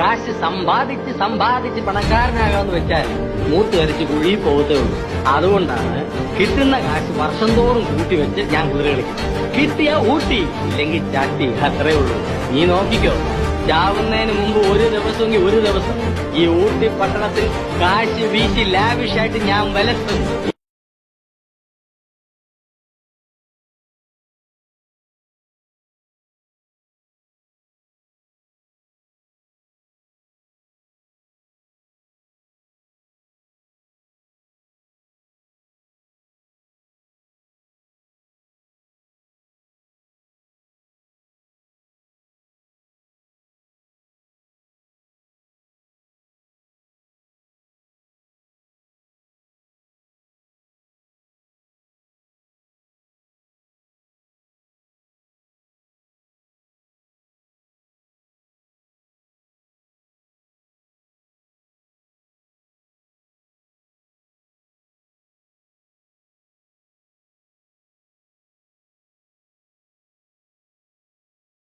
കാശ് സമ്പാദിച്ച് സമ്പാദിച്ച് പണക്കാരനാകാന്ന് വെച്ചാൽ മൂത്ത് വരച്ച് കുഴി പോകത്തേ ഉള്ളൂ. അതുകൊണ്ടാണ് കിട്ടുന്ന കാശ് വർഷം തോറും കൂട്ടി വെച്ച് ഞാൻ കുതിര കളിക്കും. കിട്ടിയ ഊട്ടി ഇല്ലെങ്കിൽ ചാട്ടി അത്രേ ഉള്ളൂ. നീ നോക്കിക്കോ ചാവുന്നതിന് മുമ്പ് ഒരു ദിവസമെങ്കിൽ ഒരു ദിവസം ഈ ഊട്ടി പട്ടണത്തിൽ കാശ് വീശി ലാവിഷായിട്ട് ഞാൻ വലത്തും